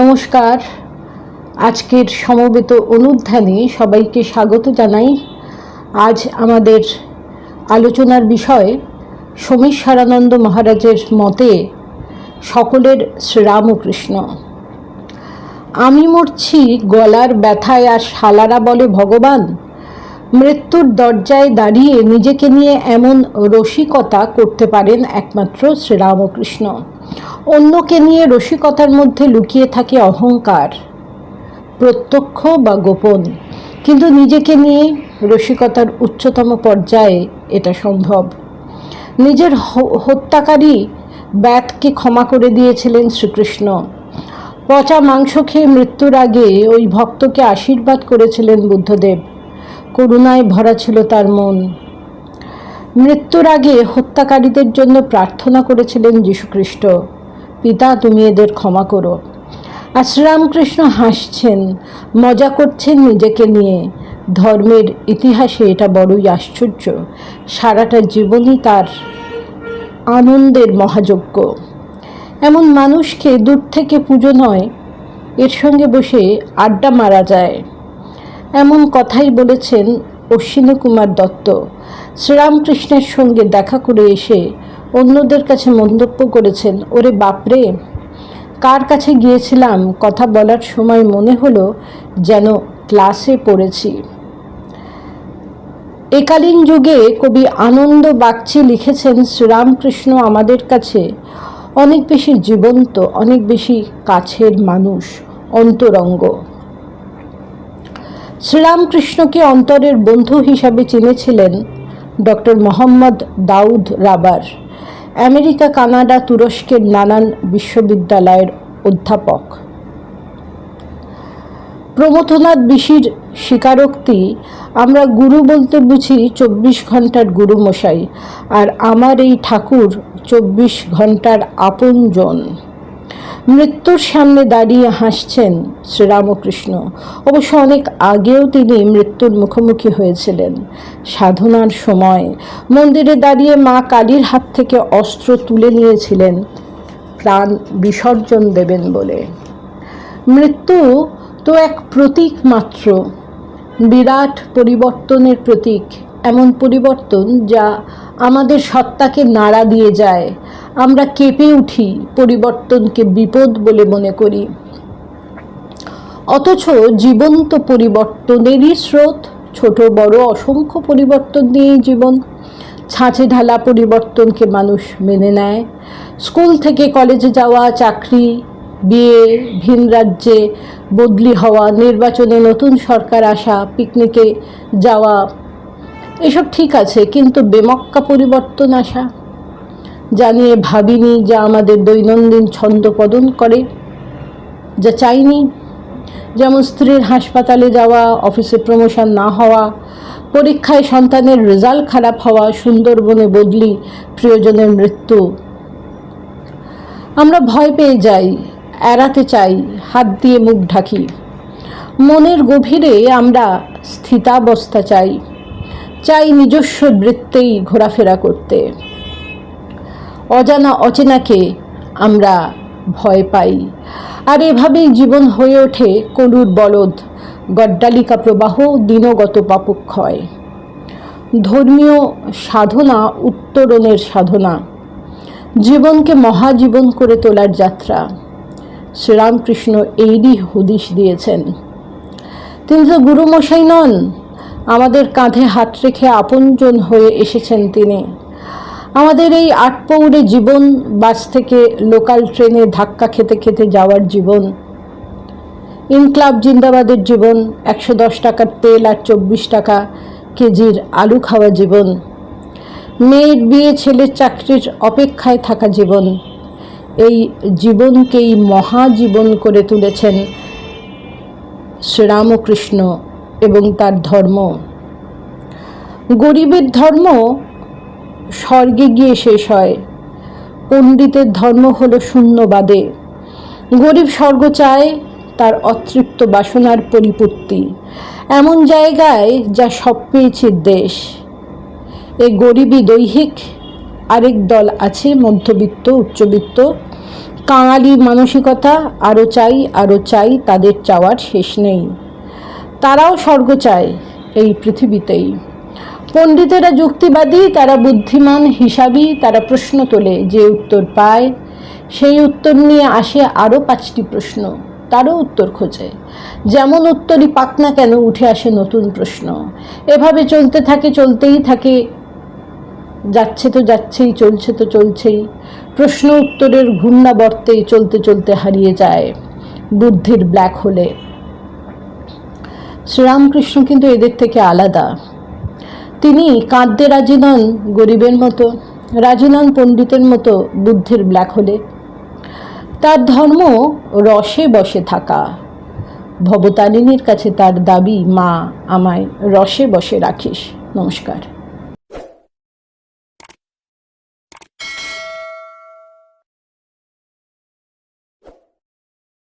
নমস্কার। আজকের সমবেত অনুধ্যানে সবাইকে স্বাগত জানাই। আজ আমাদের আলোচনার বিষয় সোমেশ্বরানন্দ মহারাজের মতে সকলের শ্রীরামকৃষ্ণ। আমি মরছি গলার ব্যথায় আর শালারা বলে ভগবান মৃত্যুর দরজায় দাঁড়িয়ে নিজেকে নিয়ে এমন রসিকতা করতে পারেন একমাত্র শ্রীরামকৃষ্ণ। অন্যকে নিয়ে রসিকতার মধ্যে লুকিয়ে থাকে অহংকার, প্রত্যক্ষ বা গোপন। কিন্তু নিজেকে নিয়ে রসিকতার উচ্চতম পর্যায়ে এটা সম্ভব। নিজের হত্যাকারী ব্যাতকে ক্ষমা করে দিয়েছিলেন শ্রীকৃষ্ণ। পচা মাংস খেয়ে মৃত্যুর আগে ওই ভক্তকে আশীর্বাদ করেছিলেন বুদ্ধদেব। করুণায় ভরা ছিল তার মন। মৃত্যুর আগে হত্যাকারীদের জন্য প্রার্থনা করেছিলেন যীশুখ্রিস্ট। পিতা, তুমি এদের ক্ষমা করো। আর শ্রীরামকৃষ্ণ হাসছেন, মজা করছেন নিজেকে নিয়ে। ধর্মের ইতিহাসে এটা বড়ই আশ্চর্য। সারাটা জীবনই তার আনন্দের মহাযজ্ঞ। এমন মানুষকে দূর থেকে পুজো নয়, এর সঙ্গে বসে আড্ডা মারা যায়। এমন কথাই বলেছেন অশ্বিনী কুমার দত্ত। শ্রীরামকৃষ্ণের সঙ্গে দেখা করে এসে অন্যদের কাছে মন্তব্য করেছেন, ওরে বাপরে, কার কাছে গিয়েছিলাম? কথা বলার সময় মনে হলো যেন ক্লাসে পড়েছি। একালীন যুগে কবি আনন্দ বাগচি লিখেছেন, শ্রীরামকৃষ্ণ আমাদের কাছে অনেক বেশি জীবন্ত, অনেক বেশি কাছের মানুষ, অন্তরঙ্গ। শ্রীরামকৃষ্ণকে অন্তরের বন্ধু হিসাবে চিনেছিলেন doctor Mohammad Daud Rahbar, America, Canada, তুরস্কের নানান বিশ্ববিদ্যালয়ের অধ্যাপক। প্রমথনাথ বিশির স্বীকারোক্তি, আমরা গুরু বলতে বুঝি চব্বিশ ঘণ্টার গুরু মশাই আর আমার এই ঠাকুর চব্বিশ ঘণ্টার আপনজন। মৃত্যুর সামনে দাঁড়িয়ে হাসছেন শ্রীরামকৃষ্ণ। অবশ্য অনেক আগেও তিনি মৃত্যুর মুখোমুখি হয়েছিলেন। সাধনার সময় মন্দিরে দাঁড়িয়ে মা কালীর হাত থেকে অস্ত্র তুলে নিয়েছিলেন। প্রাণ বিসর্জন দেবেন বলে। মৃত্যু তো এক প্রতীক মাত্র। বিরাট পরিবর্তনের প্রতীক। এমন পরিবর্তন যা আমাদের সত্তাকে নাড়া দিয়ে যায়। আমরা কেঁপে উঠি পরিবর্তনকে বিপদ বলে মনে করি। অথচ জীবন্ত পরিবর্তনেরই স্রোত, ছোট বড় অসংখ্য পরিবর্তন নিয়েই জীবন। ছাঁচে ঢালা পরিবর্তনকে মানুষ মেনে নেয়। স্কুল থেকে কলেজে যাওয়া, চাকরি, বিয়ে, ভিন রাজ্যে বদলি হওয়া, নির্বাচনে নতুন সরকার আসা, পিকনিকে যাওয়া এসব ঠিক আছে, কিন্তু বেমক্কা পরিবর্তন আসা। জানিয়ে ভাবিনি যা আমাদের দৈনন্দিন ছন্দপদন করে। যা চাইনি, যেমন স্ত্রীর হাসপাতালে যাওয়া, অফিসে প্রমোশন না হওয়া, পরীক্ষায় সন্তানের রেজাল্ট খারাপ হওয়া, সুন্দরবনে বদলি, প্রিয়জনের মৃত্যু। আমরা ভয় পেয়ে যাই, এড়াতে চাই, হাত দিয়ে মুখ ঢাকি। মনের গভীরে আমরা স্থিতাবস্থা চাই। চাই নিজস্ব বৃত্তেই ঘোরাফেরা করতে। অজানা অচেনাকে আমরা ভয় পাই। আর এভাবেই জীবন হয়ে ওঠে কলুর বলদ, গড্ডালিকা প্রবাহ দিনগত পাপক্ষয়। ধর্মীয় সাধনা উত্তরণের সাধনা। জীবনকে মহাজীবন করে তোলার যাত্রা। শ্রীরামকৃষ্ণ এইরই হদিশ দিয়েছেন। তিনি তো গুরুমশাই নন। আমাদের কাঁধে হাত রেখে আপনজন হয়ে এসেছেন তিনি। আমাদের এই আটপৌরে জীবন, বাস থেকে লোকাল ট্রেনে ধাক্কা খেতে খেতে যাওয়ার জীবন, ইনক্লাব জিন্দাবাদের জীবন, একশো দশ টাকার তেল আর চব্বিশ টাকা কেজির আলু খাওয়া জীবন, মেয়ের বিয়ে, ছেলের চাকরির অপেক্ষায় থাকা জীবন, এই জীবনকেই মহাজীবন করে তুলেছেন শ্রীরামকৃষ্ণ। এবং তার ধর্ম। গরিবের ধর্ম স্বর্গে গিয়ে শেষ হয়। পণ্ডিতের ধর্ম হলো শূন্যবাদে। গরিব স্বর্গ চায় তার অতৃপ্ত বাসনার পরিপূর্তি। এমন জায়গায় যা সব পেয়েছে দেশ। এ গরিবই দৈহিক, আরেক দল আছে মধ্যবিত্ত, উচ্চবিত্ত। কাঙালি মানসিকতা আরও চাই আরও চাই, তাদের চাওয়ার শেষ নেই। তারাও স্বর্গ চায় এই পৃথিবীতেই। পণ্ডিতেরা যুক্তিবাদী, তারা বুদ্ধিমান হিসাবী, তারা প্রশ্ন তোলে, যে উত্তর পায়, সেই উত্তর নিয়ে আসে আরও পাঁচটি প্রশ্ন, তারও উত্তর খোঁজে। যেমন উত্তরই পাক না কেন, উঠে আসে নতুন প্রশ্ন। এভাবে চলতে থাকে, চলতেই থাকে, যাচ্ছে তো যাচ্ছেই, চলছে তো চলছেই। প্রশ্ন উত্তরের ঘূর্ণাবর্তে চলতে চলতে হারিয়ে যায়। বুদ্ধির ব্ল্যাক হোলে শ্রীরামকৃষ্ণ কিন্তু এদের থেকে আলাদা। তিনি কাঁদতে রাজি নন গরিবের মতো, রাজি নন পণ্ডিতের মতো বুদ্ধির ব্ল্যাক হোলে। তার ধর্ম রসে বসে থাকা। ভবতারিণীর কাছে তার দাবি, মা, আমায় রসে বসে রাখিস। নমস্কার।